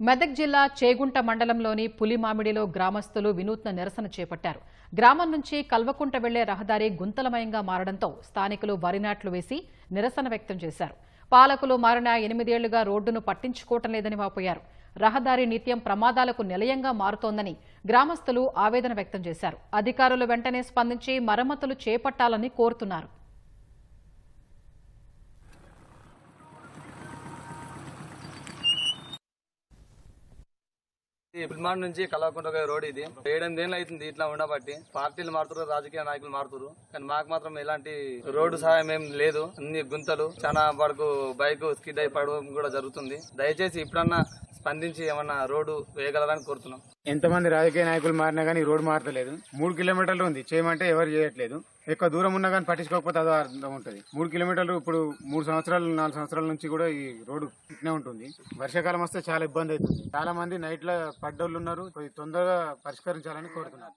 మెదక్ జిల్లా చేగుంట మండలంలోని పులిమామిడిలో గ్రామస్తులు వినూత్న నిరసన చేపట్టారు. గ్రామం నుంచి కల్వకుంట వెళ్ళే రహదారి గుంతలమయంగా మారడంతో స్థానికులు వరి నాట్లు వేసి నిరసన వ్యక్తం చేశారు. పాలకులు మారిన ఎనిమిదేళ్ళుగా రోడ్డును పట్టించుకోవటం లేదని వాపోయారు. రహదారి నిత్యం ప్రమాదాలకు నిలయంగా మారుతోందని గ్రామస్తులు ఆవేదన వ్యక్తం చేశారు. అధికారులు వెంటనే స్పందించి మరమ్మతులు చేపట్టాలని కోరుతున్నారు. పిల్మాడ్ నుంచి కలవకుండా రోడ్ ఇది. ఏడెనిమిది అవుతుంది ఇట్లా ఉండబట్టి. పార్టీలు మారుతారు రాజకీయ నాయకులు మారుతారు కానీ మాకు మాత్రం ఎలాంటి రోడ్డు సహాయం ఏం లేదు. అన్ని గుంతలు చాలా వరకు బైక్ స్కిడ్ అయి పడడం కూడా జరుగుతుంది. దయచేసి ఇప్పుడన్నా స్పందించి ఏమన్నా రోడ్డు వేయగలరని కోరుతున్నాం. ఎంతమంది రాజకీయ నాయకులు మారినా కానీ రోడ్డు మారతలేదు. మూడు కిలోమీటర్లు ఉంది. చేయమంటే ఎవరు చేయట్లేదు. ఎక్కువ దూరం ఉన్నా కానీ పట్టించుకోకపోతే అదో అర్థం ఉంటుంది. మూడు కిలోమీటర్లు ఇప్పుడు మూడు సంవత్సరాలు నాలుగు సంవత్సరాల నుంచి కూడా ఈ రోడ్డు ఇట్నే ఉంటుంది. వర్షాకాలం వస్తే చాలా ఇబ్బంది అవుతుంది. చాలా మంది నైట్లో పడ్డోళ్ళు ఉన్నారు. తొందరగా పరిష్కరించాలని కోరుతున్నారు